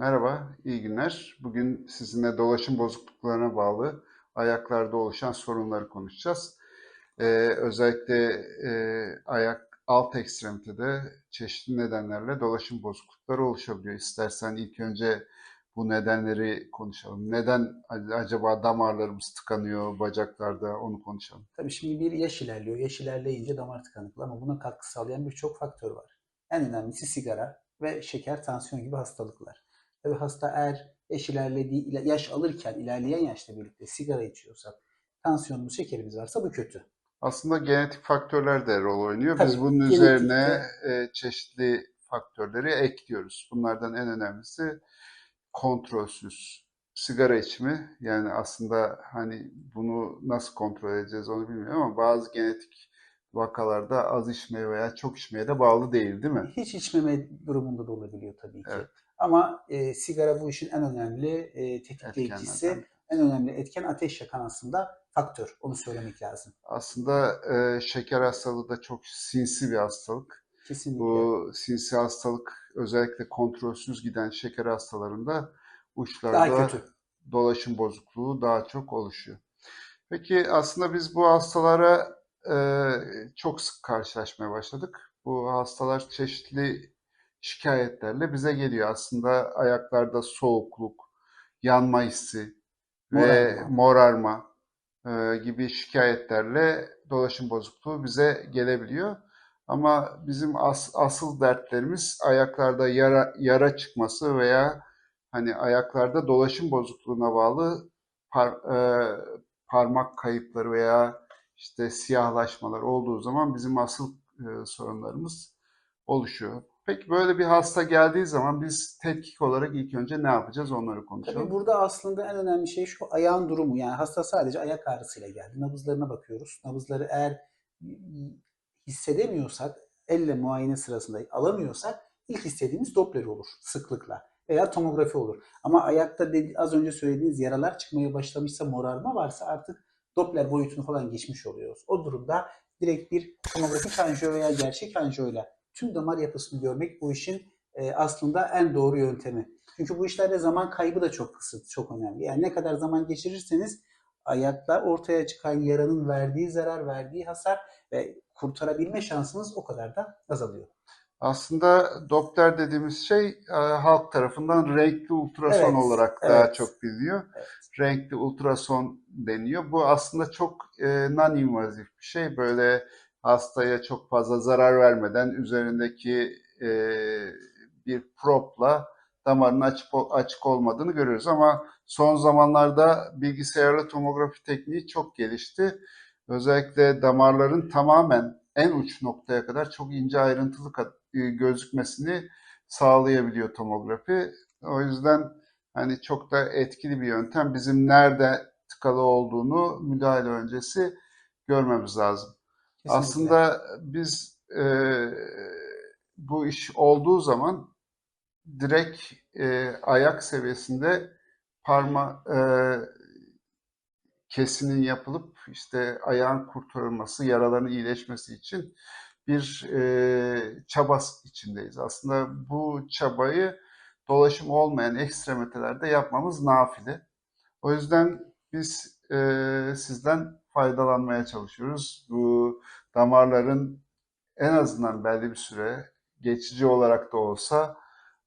Merhaba, iyi günler. Bugün sizinle dolaşım bozukluklarına bağlı ayaklarda oluşan sorunları konuşacağız. Ee, özellikle e, ayak alt ekstremitede çeşitli nedenlerle dolaşım bozuklukları oluşabiliyor. İstersen ilk önce bu nedenleri konuşalım. Neden acaba damarlarımız tıkanıyor bacaklarda onu konuşalım. Tabii şimdi bir yaş ilerliyor. Yaş ilerleyince damar tıkanıklığı ama buna katkı sağlayan birçok faktör var. En önemlisi sigara ve şeker, tansiyon gibi hastalıklar. Tabii hasta eğer yaş ilerlediği, yaş alırken ilerleyen yaşla birlikte sigara içiyorsak, tansiyonumuz, şekerimiz varsa bu kötü. Aslında genetik faktörler de rol oynuyor. Tabii, Biz bunun üzerine e, çeşitli faktörleri ekliyoruz. Bunlardan en önemlisi kontrolsüz sigara içimi. Yani aslında hani bunu nasıl kontrol edeceğiz onu bilmiyorum ama bazı genetik vakalarda az içmeye veya çok içmeye de bağlı değil değil mi? Hiç içmeme durumunda da olabiliyor tabii ki. Evet. Ama e, sigara bu işin en önemli e, tetikleyicisi, en önemli etken ateş yakan aslında faktör. Onu söylemek lazım. Aslında e, şeker hastalığı da çok sinsi bir hastalık. Kesinlikle. Bu sinsi hastalık özellikle kontrolsüz giden şeker hastalarında uçlarda dolaşım bozukluğu daha çok oluşuyor. Peki aslında biz bu hastalara çok sık karşılaşmaya başladık. Bu hastalar çeşitli şikayetlerle bize geliyor. Aslında ayaklarda soğukluk, yanma hissi ve Morarma. morarma e, gibi şikayetlerle dolaşım bozukluğu bize gelebiliyor. Ama bizim as- asıl dertlerimiz ayaklarda yara, yara çıkması veya hani ayaklarda dolaşım bozukluğuna bağlı par- e, parmak kayıpları veya işte siyahlaşmalar olduğu zaman bizim asıl e, sorunlarımız oluşuyor. Peki böyle bir hasta geldiği zaman biz tetkik olarak ilk önce ne yapacağız onları konuşalım. Tabii burada aslında en önemli şey şu ayağın durumu. Yani hasta sadece ayak ağrısıyla geldi. Nabızlarına bakıyoruz. Nabızları eğer hissedemiyorsak, elle muayene sırasında alamıyorsak ilk istediğimiz Doppler olur sıklıkla veya tomografi olur. Ama ayakta az önce söylediğiniz yaralar çıkmaya başlamışsa, morarma varsa artık Doppler boyutunu falan geçmiş oluyoruz. O durumda direkt bir tomografik anjiyo veya gerçek anjiyoyla tüm damar yapısını görmek bu işin e, aslında en doğru yöntemi. Çünkü bu işlerde zaman kaybı da çok kısıt, çok önemli. Yani ne kadar zaman geçirirseniz ayakta ortaya çıkan yaranın verdiği zarar, verdiği hasar ve kurtarabilme şansınız o kadar da azalıyor. Aslında Doppler dediğimiz şey e, halk tarafından renkli ultrason Evet, olarak daha evet. çok biliniyor. Evet. Renkli ultrason deniyor. Bu aslında çok e, non-invazif bir şey. Böyle hastaya çok fazla zarar vermeden üzerindeki e, bir propla damarın açık, açık olmadığını görüyoruz. Ama son zamanlarda bilgisayarlı tomografi tekniği çok gelişti. Özellikle damarların tamamen en uç noktaya kadar çok ince ayrıntılı gözükmesini sağlayabiliyor tomografi. O yüzden hani çok da etkili bir yöntem. Bizim nerede tıkalı olduğunu müdahale öncesi görmemiz lazım. Kesinlikle. Aslında biz e, bu iş olduğu zaman direkt e, ayak seviyesinde parma e, kesinin yapılıp işte ayağın kurtarılması, yaraların iyileşmesi için bir e, çaba içindeyiz. Aslında bu çabayı dolaşım olmayan ekstremetelerde yapmamız nafile. O yüzden biz e, sizden faydalanmaya çalışıyoruz. Bu damarların en azından belli bir süre geçici olarak da olsa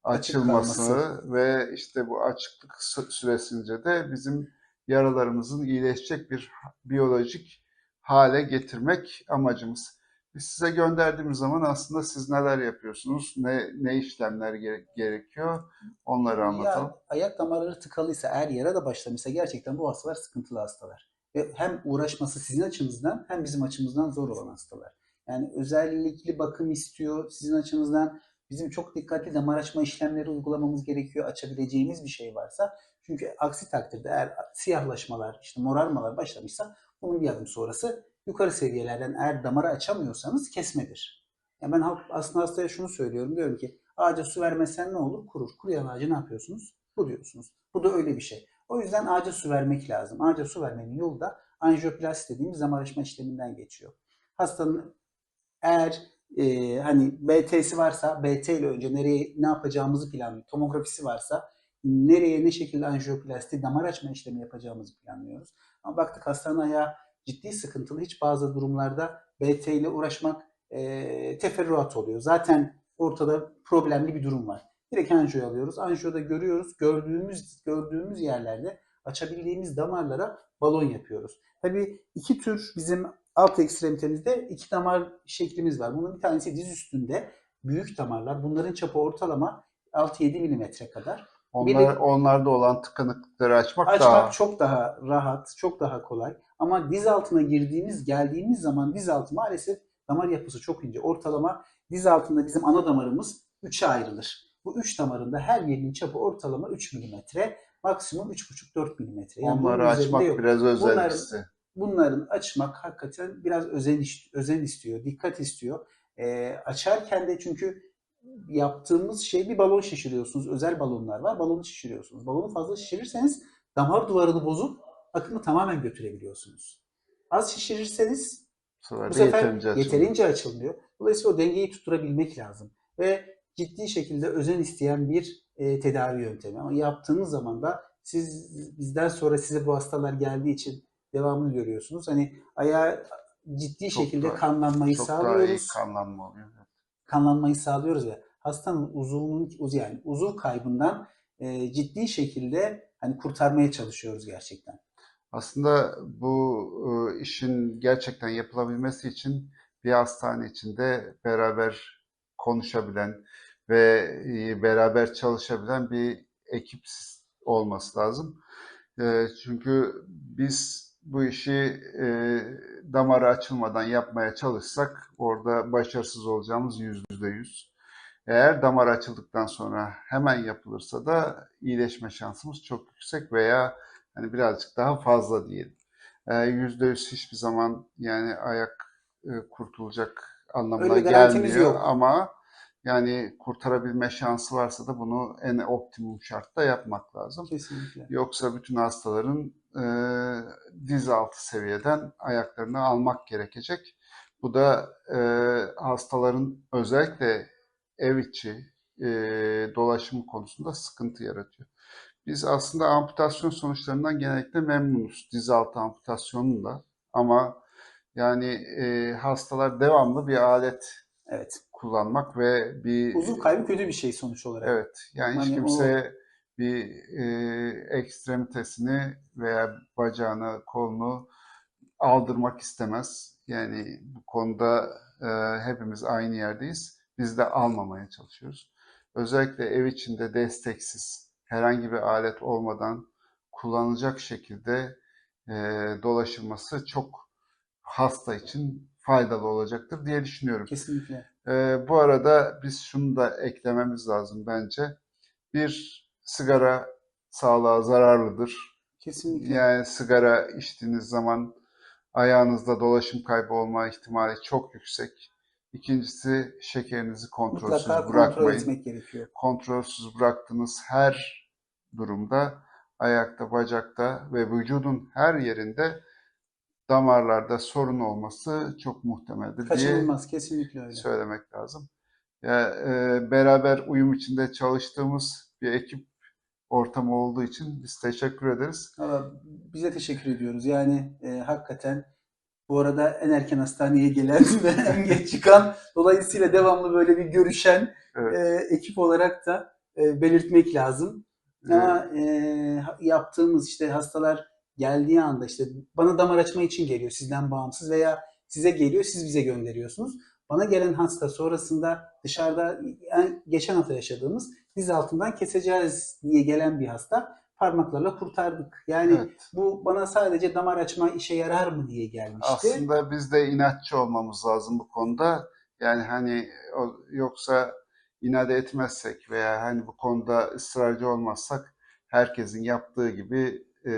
açılması ve işte bu açıklık sü- süresince de bizim yaralarımızın iyileşecek bir biyolojik hale getirmek amacımız. Biz size gönderdiğimiz zaman aslında siz neler yapıyorsunuz, ne ne işlemler gere- gerekiyor onları anlatalım. Ya, ayak damarları tıkalıysa, eğer yara da başlamışsa gerçekten bu hastalar sıkıntılı hastalar. Ve hem uğraşması sizin açınızdan hem bizim açımızdan zor olan hastalar. Yani özellikli bakım istiyor sizin açınızdan. Bizim çok dikkatli damar açma işlemleri uygulamamız gerekiyor açabileceğimiz bir şey varsa. Çünkü aksi takdirde eğer siyahlaşmalar, işte morarmalar başlamışsa bunun bir adım sonrası yukarı seviyelerden eğer damarı açamıyorsanız kesmedir. Yani ben aslında hastaya şunu söylüyorum. Diyorum ki ağaca su vermezsen ne olur? Kurur. Kuruyan ağacı ne yapıyorsunuz? Kuruyorsunuz. Bu da öyle bir şey. O yüzden ağaca su vermek lazım. Ağaca su vermenin yolu da anjiyoplasti dediğimiz damar açma işleminden geçiyor. Hastanın eğer e, hani BT'si varsa BT ile önce nereye ne yapacağımızı planlıyor. Tomografisi varsa nereye ne şekilde anjiyoplasti, damar açma işlemi yapacağımızı planlıyoruz. Ama baktık hastanın ayağı ciddi sıkıntılı. Hiç bazı durumlarda BT ile uğraşmak e, teferruat oluyor. Zaten ortada problemli bir durum var. Direkt anjiyo alıyoruz. Anjiyoda görüyoruz. Gördüğümüz gördüğümüz yerlerde açabildiğimiz damarlara balon yapıyoruz. Tabii iki tür bizim alt ekstremitemizde iki damar şeklimiz var. Bunun bir tanesi diz üstünde büyük damarlar. Bunların çapı ortalama 6-7 milimetre kadar. Onlar, Biri- onlarda olan tıkanıklıkları açmak, Açmak daha çok daha rahat, çok daha kolay. Ama diz altına girdiğimiz, geldiğimiz zaman diz altı maalesef damar yapısı çok ince. Ortalama diz altında bizim ana damarımız 3'e ayrılır. Bu 3 damarın da her yerinin çapı ortalama 3 milimetre, maksimum 3,5-4 milimetre. Yani onları açmak yok. biraz özel Bunlar- isti. Bunların açmak hakikaten biraz özen, özen istiyor, dikkat istiyor. Ee, açarken de çünkü yaptığımız şey bir balon şişiriyorsunuz. Özel balonlar var. Balonu şişiriyorsunuz. Balonu fazla şişirirseniz damar duvarını bozup akımı tamamen götürebiliyorsunuz. Az şişirirseniz Bu sefer bu de sefer yeterince açılıyor. yeterince açılmıyor. Dolayısıyla o dengeyi tutturabilmek lazım. Ve ciddi şekilde özen isteyen bir e, tedavi yöntemi. Ama yaptığınız zaman da siz bizden sonra size bu hastalar geldiği için devamını görüyorsunuz. Hani ayağa ciddi Çok şekilde daha- kanlanmayı Çok daha iyi sağlıyoruz. kanlanma oluyor. kanlanmayı sağlıyoruz ve hastanın uzuvunun uz yani uzuv kaybından e, ciddi şekilde hani kurtarmaya çalışıyoruz gerçekten. Aslında bu e, işin gerçekten yapılabilmesi için bir hastane içinde beraber konuşabilen ve e, beraber çalışabilen bir ekip olması lazım. E, Çünkü biz bu işi damarı açılmadan yapmaya çalışsak orada başarısız olacağımız yüzde yüz. Eğer damar açıldıktan sonra hemen yapılırsa da iyileşme şansımız çok yüksek veya hani birazcık daha fazla diyelim. Ee, Yüzde yüz hiçbir zaman yani ayak e, kurtulacak anlamına Öyle gelmiyor yok. ama yani kurtarabilme şansı varsa da bunu en optimum şartta yapmak lazım. Kesinlikle. Yoksa bütün hastaların e, diz altı seviyeden ayaklarını almak gerekecek. Bu da e, hastaların özellikle ev içi e, dolaşımı konusunda sıkıntı yaratıyor. Biz aslında amputasyon sonuçlarından genellikle memnunuz. Diz altı amputasyonunda ama yani e, hastalar devamlı bir alet Evet. kullanmak ve bir Uzuv kaybı kötü bir şey sonuç olarak. Evet, yani hiç Hani kimse bir e, ekstremitesini veya bacağını, kolunu aldırmak istemez. Yani bu konuda e, hepimiz aynı yerdeyiz. Biz de almamaya çalışıyoruz. Özellikle ev içinde desteksiz, herhangi bir alet olmadan kullanılacak şekilde e, dolaşılması çok hasta için faydalı olacaktır diye düşünüyorum. Kesinlikle. Ee, bu arada biz şunu da eklememiz lazım bence. Bir, sigara sağlığa zararlıdır. Kesinlikle. Yani sigara içtiğiniz zaman ayağınızda dolaşım kaybı olma ihtimali çok yüksek. İkincisi şekerinizi kontrolsüz Mutlaka kontrol bırakmayın. etmek gerekiyor. Kontrolsüz bıraktığınız her durumda ayakta, bacakta ve vücudun her yerinde damarlarda sorun olması çok muhtemeldir diye Kaçınılmaz. Kesinlikle öyle. söylemek lazım. Ya, e, beraber uyum içinde çalıştığımız bir ekip ortamı olduğu için biz teşekkür ederiz. Valla bize teşekkür ediyoruz. Yani e, hakikaten bu arada en erken hastaneye gelen ve en geç çıkan dolayısıyla devamlı böyle bir görüşen Evet. e, ekip olarak da e, belirtmek lazım. Ama e, yaptığımız işte hastalar geldiği anda işte bana damar açma için geliyor sizden bağımsız veya size geliyor siz bize gönderiyorsunuz. Bana gelen hasta sonrasında dışarıda en- geçen hafta yaşadığımız diz altından keseceğiz diye gelen bir hasta parmaklarla kurtardık. Yani Evet. bu bana sadece damar açma işe yarar mı diye gelmişti. Aslında biz de inatçı olmamız lazım bu konuda. Yani hani o- yoksa inat etmezsek veya hani bu konuda ısrarcı olmazsak herkesin yaptığı gibi e,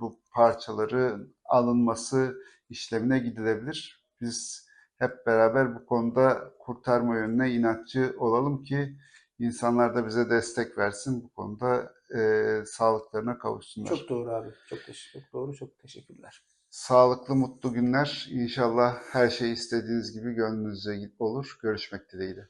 bu parçaları alınması işlemine gidilebilir. Biz hep beraber bu konuda kurtarma yönüne inatçı olalım ki insanlar da bize destek versin bu konuda e, sağlıklarına kavuşsunlar. Çok doğru abi. Çok teşekkür, çok doğru. Çok teşekkürler. Sağlıklı, mutlu günler. İnşallah her şey istediğiniz gibi gönlünüzce olur. Görüşmek dileğiyle.